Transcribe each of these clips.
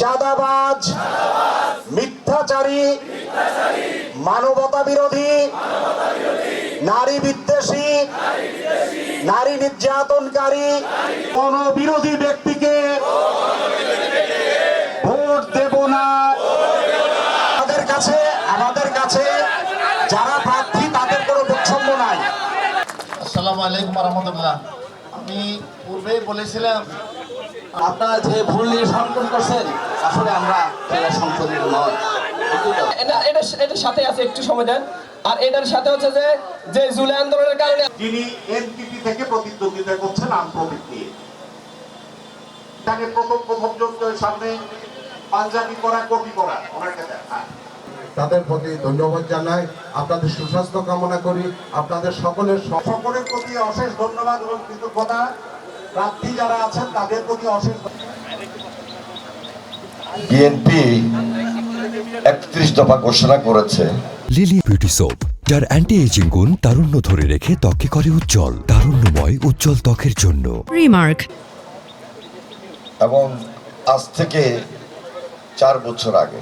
চাঁদাবাজ, মিথ্যাচারী, মানবতা বিরোধী, নারী বিদ্বেষী, নারী নির্যাতনকারী কোন বিরোধী ব্যক্তিকে ভোট দেব না। আমাদের কাছে আমাদের কাছে যারা প্রার্থী, তাদের কোনো বৈষম্য নাই। আসসালামু আলাইকুম রহমতুল্লাহ। আমি পূর্বেই বলেছিলাম আপনারা যে ভুল করছেন আসলে আমরা সংশোধিত নয় এটা এটা এটার সাথে আছে একটু সময় দেন। আর এটার সাথে হচ্ছে যে যে জুলাই আন্দোলনের কারণে তিনি এনপিপি থেকে প্রতিদ্বন্দ্বিতা করছেন আন্তর্জাতিক নিয়ে। তাকে প্রথম প্রথম জনদের সামনে পাঞ্জাবি করা কপি করা ওনাকে দেখা তাদের প্রতি ধন্যবাদ জানাই। আপনাদের সুস্বাস্থ্য কামনা করি। আপনাদের সকলের সকলের প্রতি অশেষ ধন্যবাদ এবং কৃতজ্ঞতা। প্রার্থী যারা আছেন তাদের প্রতি অশেষ বিএনপি একত্রিশ দফা ঘোষণা করেছে। লিলি বিউটি সোপ যার অ্যান্টি এজিং গুণ তারুণ্য ধরে রেখে ত্বকে করে উজ্জ্বল তারুণ্যময় উজ্জ্বল ত্বকের জন্য। Remark. এবং আজ থেকে চার বছর আগে।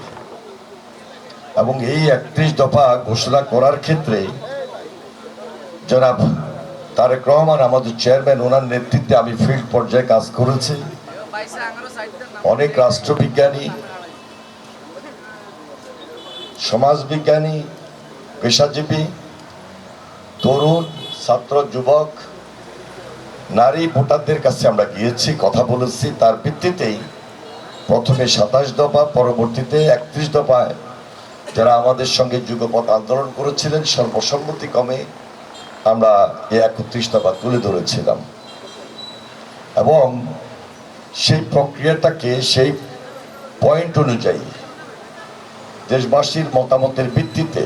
এবং এই একত্রিশ দফা ঘোষণা করার ক্ষেত্রে জনাব তারেক রহমান, আমাদের চেয়ারম্যান ওনার নেতৃত্বে আমি ফিল্ড পর্যায়ে কাজ করেছি। অনেক রাষ্ট্রবিজ্ঞানী, সমাজবিজ্ঞানী, পেশাজীবী, তরুণ, ছাত্র, যুবক, নারী, ভোটারদের কাছে আমরা গিয়েছি, কথা বলেছি। তার ভিত্তিতেই প্রথমে সাতাশ দফা, পরবর্তীতে একত্রিশ দফায় যারা আমাদের সঙ্গে যুগপথ আন্দোলন করেছিলেন, সর্বসম্মতিক্রমে আমরা এই একত্রিশ দফা তুলে ধরেছিলাম। এবং সেই প্রক্রিয়াটাকে সেই পয়েন্ট অনুযায়ী দেশবাসীর মতামতের ভিত্তিতে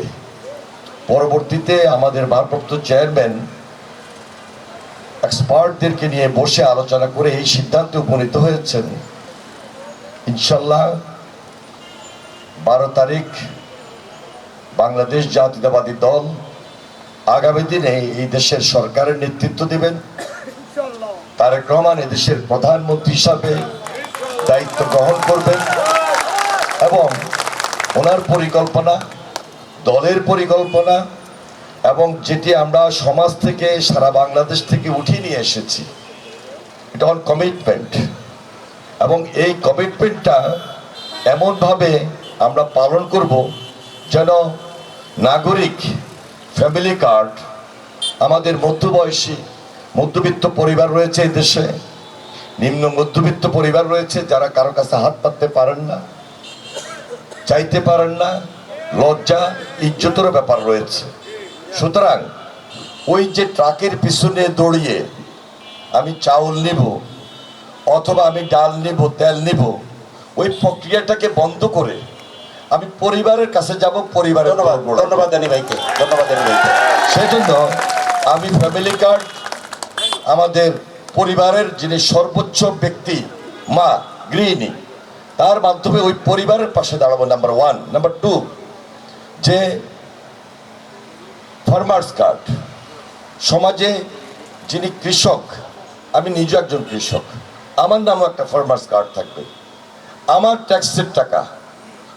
পরবর্তীতে আমাদের ভারপ্রাপ্ত চেয়ারম্যান এক্সপার্টদেরকে নিয়ে বসে আলোচনা করে এই সিদ্ধান্তে উপনীত হয়েছেন। ইনশাল্লাহ বারো তারিখ বাংলাদেশ জাতীয়তাবাদী দল আগামী দিনে এই দেশের সরকারের নেতৃত্ব দিবেন। তারেক রহমান এদেশের প্রধানমন্ত্রী হিসাবে দায়িত্ব গ্রহণ করবেন এবং ওনার পরিকল্পনা, দলের পরিকল্পনা এবং যেটি আমরা সমাজ থেকে, সারা বাংলাদেশ থেকে উঠিয়ে নিয়ে এসেছি, এটা অল কমিটমেন্ট এবং এই কমিটমেন্টটা এমনভাবে আমরা পালন করব যেন নাগরিক ফ্যামিলি কার্ড আমাদের মধ্যবয়সী, মধ্যবিত্ত পরিবার রয়েছে এই দেশে। নিম্ন মধ্যবিত্ত পরিবার রয়েছে যারা কারও কাছে হাত পাততে পারেন না, চাইতে পারেন না, লজ্জা, ইজ্জতেরও ব্যাপার রয়েছে। সুতরাং ওই যে ট্রাকের পিছনে দৌড়িয়ে আমি চাউল নিব অথবা আমি ডাল নিব, তেল নিব, ওই প্রক্রিয়াটাকে বন্ধ করে আমি পরিবারের কাছে যাব পরিবারের ধন্যবাদ ধন্যবাদ দানি ভাইকে। ধন্যবাদ দানি ভাইকে। সেজন্য আমি ফ্যামিলি কার্ড আমাদের পরিবারের যিনি সর্বোচ্চ ব্যক্তি মা গৃহিণী তার মাধ্যমে ওই পরিবারের পাশে দাঁড়াবো নাম্বার ওয়ান নাম্বার টু যে ফার্মার্স কার্ড সমাজে যিনি কৃষক আমি নিজে একজন কৃষক আমার নামও একটা ফার্মার্স কার্ড থাকবে। আমার ট্যাক্সের টাকা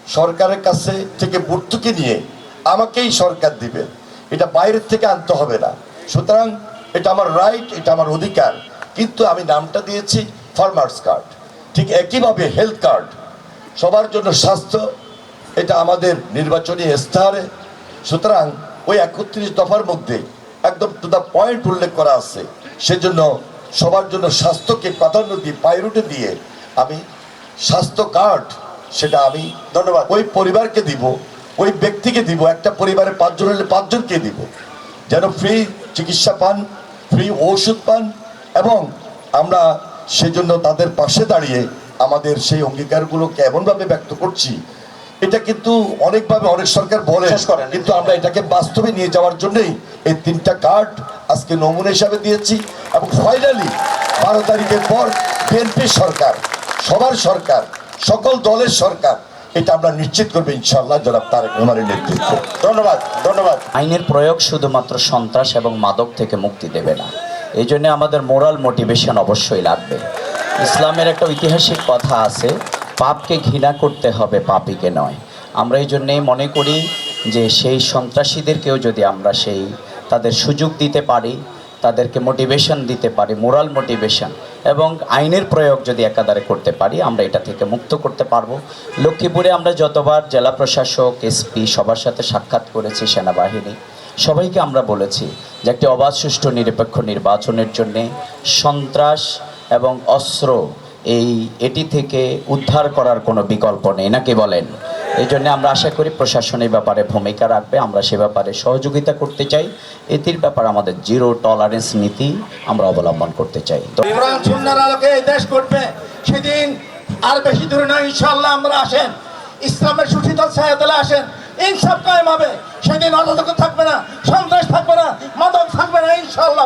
সরকারের কাছে থেকে ভর্তুকি নিয়ে আমাকেই সরকার দিবে। এটা বাইরের থেকে আনতে হবে না। সুতরাং এটা আমার রাইট এটা আমার অধিকার। কিন্তু আমি নামটা দিয়েছি ফার্মার্স কার্ড ঠিক একইভাবে হেলথ কার্ড সবার জন্য স্বাস্থ্য, এটা আমাদের নির্বাচনী ইস্তাহারে সুতরাং ওই একত্রিশ দফার মধ্যে একদম টু দ্য পয়েন্ট উল্লেখ করা আছে। সেজন্য সবার জন্য স্বাস্থ্যকে প্রাধান্য দিয়ে পাইরুটে দিয়ে আমি স্বাস্থ্য কার্ড সেটা আমি ধন্যবাদ। ওই পরিবারকে দিব ওই ব্যক্তিকে দিব একটা পরিবারে পাঁচজন হলে পাঁচজনকে দিব। যেন ফ্রি চিকিৎসা পান ফ্রি ঔষধ পান এবং আমরা সেজন্য তাদের পাশে দাঁড়িয়ে আমাদের সেই অঙ্গীকারগুলোকে এমনভাবে ব্যক্ত করছি। এটা কিন্তু অনেকভাবে অনেক সরকার বলে শেষ করেন। কিন্তু আমরা এটাকে বাস্তবে নিয়ে যাওয়ার জন্যই এই তিনটা কার্ড আজকে নমুনা হিসাবে দিয়েছি এবং ফাইনালি বারো তারিখের পর বিএনপি সরকার সবার সরকার সকল দলের সরকার, এটা আমরা নিশ্চিত করব ইনশাল্লাহ জনাব তারেক রহমানের নেতৃত্বে। ধন্যবাদ ধন্যবাদ। আইনের প্রয়োগ শুধুমাত্র সন্ত্রাস এবং মাদক থেকে মুক্তি দেবে না। এই জন্য আমাদের মোরাল মোটিভেশন অবশ্যই লাগবে। ইসলামের একটা ঐতিহাসিক কথা আছে, পাপকে ঘৃণা করতে হবে, পাপীকে নয়। আমরা এই জন্যেই মনে করি যে সেই সন্ত্রাসীদেরকেও যদি আমরা সেই, তাদের সুযোগ দিতে পারি তাদেরকে মোটিভেশন দিতে পারি মোরাল মোটিভেশন এবং আইনের প্রয়োগ যদি একাধারে করতে পারি, আমরা এটা থেকে মুক্ত করতে পারব। লক্ষ্মীপুরে আমরা যতবার জেলা প্রশাসক এসপি সবার সাথে সাক্ষাৎ করেছি, সেনাবাহিনী, সবাইকে আমরা বলেছি যে একটি অবাধ, সুষ্ঠু, নিরপেক্ষ নির্বাচনের জন্যে সন্ত্রাস এবং অস্ত্র, এই, এটি থেকে উদ্ধার করার কোনো বিকল্প নেই। নাকি বলেন? এই জন্য আমরা আশা করি প্রশাসন এই ব্যাপারে ভূমিকা রাখবে। আমরা সে ব্যাপারে সহযোগিতা করতে চাই। এটির ব্যাপারে আমাদের জিরো টলারেন্স নীতি আমরা অবলম্বন করতে চাই। দেশ করবে। সেদিন আর বেশি দূরে নয়, ইনশাআল্লাহ আমরা আসেন। ইসলামের সুশীতল ছায়াতলে আসেন। ইনসাফ কায়েম হবে। সেদিন অরাজক থাকবে না, সন্ত্রাস থাকবে না, মাদক থাকবে না, ইনশাআল্লাহ